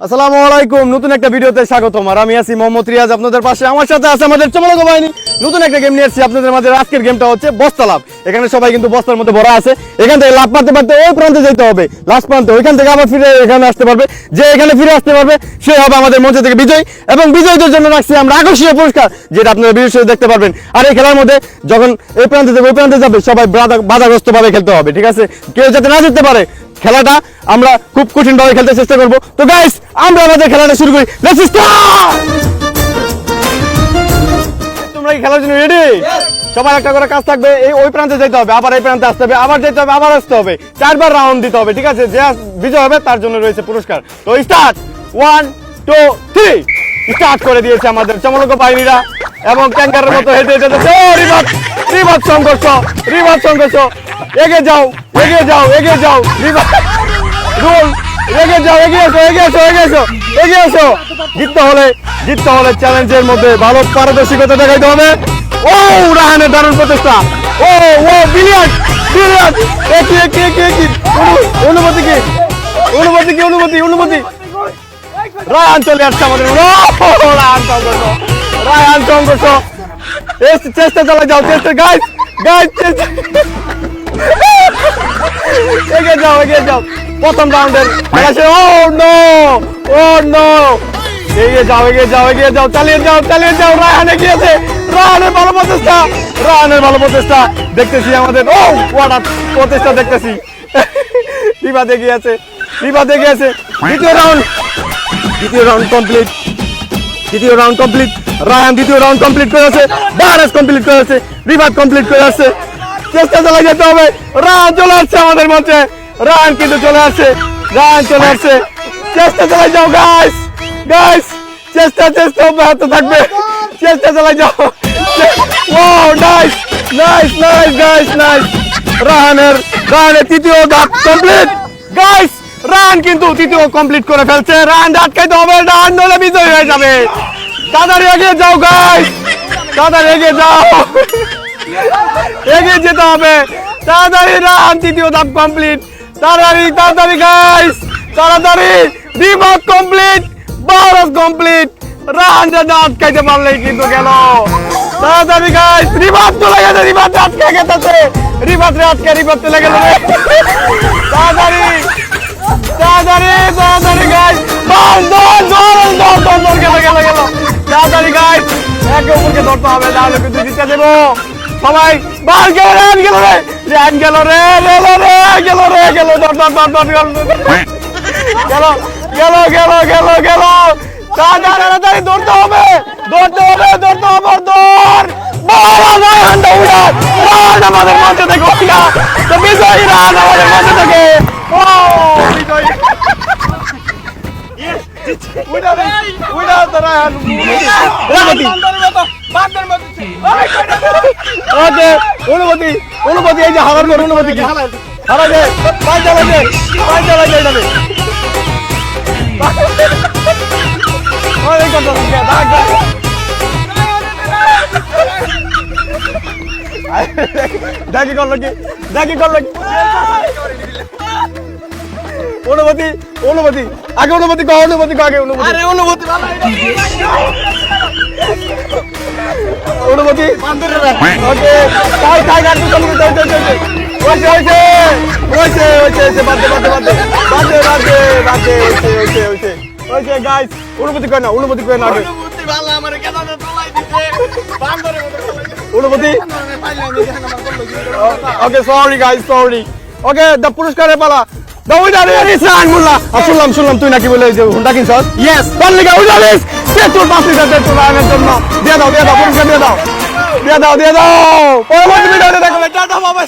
আসসালামু আলাইকুম, নতুন একটা ভিডিওতে স্বাগতম। আর আমি আছি মোহাম্মদ রিয়াজ, আপনাদের পাশে। আমার সাথে আছে আমাদের চমলক বাহিনী। নতুন একটা গেম নিয়ে এসেছি আপনাদের মাঝে আজকের গেমটা হচ্ছে বস্তা লাভ এখানে সবাই কিন্তু বস্তার মধ্যে ভরা আছে। এখান থেকে লাভ পাতে পারতে ওই প্রান্তে যেতে হবে। লাস্ট প্রান্তে। ওইখান থেকে আবার ফিরে এখানে আসতে পারবে। যে এখানে ফিরে আসতে পারবে, সে হবে আমাদের মঞ্চ থেকে বিজয়। এবং বিজয়ীদের জন্য রাখছি আমরা আকর্ষণীয় পুরস্কার, যেটা আপনারা বিশেষ দেখতে পারবেন। আর এই খেলার মধ্যে যখন এই প্রান্তে থেকে ওই প্রান্তে যাবে, সবাই বাধা- বাধাগ্রস্ত ভাবে খেলতে হবে, ঠিক আছে? কেউ যাতে না জিততে পারে খেলাটা আমরা খুব কঠিন ভাবে খেলতে চেষ্টা করব। তো গাইস আমরা আমাদের খেলাটা শুরু করি। তোমরা কি খেলার জন্য রেডি একটা করে কাজ থাকবে, এই ওই প্রান্তে যেতে হবে, আবার এই প্রান্তে আসতে হবে, আবার যেতে হবে, আবার আসতে হবে। চারবার রাউন্ড দিতে হবে, ঠিক আছে? যে বিজয় হবে, তার জন্য রয়েছে পুরস্কার। তো start one two three start করে দিয়েছে আমাদের চমলক বাহিনীরা। এবং ট্যাঙ্কারের মতো হেঁটে রিভাত রিভাত সংঘর্ষ রিভাত সংঘর্ষ। এগিয়ে যাও এগিয়ে যাও এগিয়ে যাও রুল এগিয়ে যাও এগিয়ে এসো এগিয়ে এসো এগিয়ে এসো এগিয়ে এসো। জিততে হলে জিততে হলে চ্যালেঞ্জের মধ্যে ভালো পারদর্শিকতা দেখাইতে হবে। ও রাহানের দারুণ প্রচেষ্টা। ও ও বিলিয়ন বিলিয়ন। একই একই একই একই অনু- অনুমতি কি? অনুমতি কি? অনুমতি অনুমতি রায়ান চলে আসছে আমাদের ও, রায়ান সংঘর্ষ এস- চেষ্টা চালা যাও চেষ্টা গাইস গাইস চেষ্টা এগিয়ে যাও এগিয়ে যাও প্রথম রাউন্ডের শেষ। ও নো ও নো এগিয়ে যাও এগিয়ে যাও এগিয়ে যাও চালিয়ে যাও চালিয়ে যাও রায়হান এগিয়েছে রায়হানের ভালো প্রচেষ্টা রায়হানের ভালো প্রচেষ্টা দেখতেছি আমাদের। ও ওয়াটার প্রচেষ্টা দেখতেছি। বিবাদ এগিয়ে আছে। বিবাদ এগিয়ে আছে। দ্বিতীয় রাউন্ড দ্বিতীয় রাউন্ড কমপ্লিট দ্বিতীয় রাউন্ড কমপ্লিট রায়ান দ্বিতীয় রাউন্ড কমপ্লিট করেছে বারাস কমপ্লিট করেছে রিভার কমপ্লিট করে আসছে চেষ্টা চালিয়ে যেতে হবে। রায়ান চলে আসছে আমাদের মঞ্চে রায়ান কিন্তু চলে আসছে। রায়ান চলে আসছে। চেষ্টা চালাই যাও গাইস গাইস চেষ্টা চেষ্টা অব্যাহত থাকবে। চেষ্টা চালাই যাও। ও nice nice nice guys nice রাহানের রাহানের তৃতীয় ধাপ কমপ্লিট গাইস রান কিন্তু তৃতীয় কমপ্লিট করে ফেলছে। রান আটকাইতে হবে। রান নলে বিজয় হয়ে যাবে। তাড়াতাড়ি এগিয়ে যাও গাইস তাড়াতাড়ি এগিয়ে যাও! এগিয়ে যেতে হবে। তাড়াতাড়ি রান তৃতীয় ধাপ কমপ্লিট তাড়াতাড়ি তাড়াতাড়ি গাইস তাড়াতাড়ি বিভাগ কমপ্লিট বারস কমপ্লিট রান দাদা আটকাইতে পারলেই কিন্তু গেল। তাড়াতাড়ি গাইস রিভার চলে গেছে রিভার আটকে গেছে। রিভার আটকে রিভার চলে গেল তাড়াতাড়ি একে অপরকে ধরতে হবে তাহলে কিন্তু জিতে দেবো। সবাই, বাল গেল রে, আন গেল রে র্যান গেল রে গেল রে গেল রে, গেল দৌড় দৌড় দৌড় দৌড় গেল গেল গেল গেল গেল। গেল তাড়াতাড়ি তাড়াতাড়ি দৌড়তে হবে দৌড়তে হবে দৌড়তে হবে দৌড় বড় রান দৌড়া রান আমাদের মঞ্চে থেকে উঠা তো বিজয়ী রান আমাদের মঞ্চে থেকে। ওকে অনুমতি। অনুমতি এই যে হারার কর অনুমতি কি? হারা যে পাঁচ জ্বালা যে পাঁচ জ্বালা যে যাবে ওই কত দাগ দাগ দেখি করল কি? দেখি করল কি? অনুমতি অনুমতি। আগে অনুমতি কো অনুমতি কো আগে অনুমতি। আরে অনুমতি অনুমতি। ওকে তাই তাই গাড়ি চালু করতে হইছে হইছে হইছে হইছে হইছে হইছে বাদে বাদে বাদে বাদে বাদে বাদে হইছে হইছে হইছে হইছে গাইস অনুমতি কই না অনুমতি কই না আগে। অনুমতি okay sorry guys sorry okay the পুরস্কারের পালা। শুনলাম শুনলাম তুই নাকি বলে হুন্ডা কিনছস? ইয়েস তার লিগে উইনার ইজ পেট্রোল পাঁচ লিটার পেট্রোল আনার জন্য? দিয়ে দাও দিয়ে দাও পুরস্কার দিয়ে দাও। দিয়ে দাও দিয়ে দাও। পরবর্তী ভিডিওতে দেখা। টাটা বাবা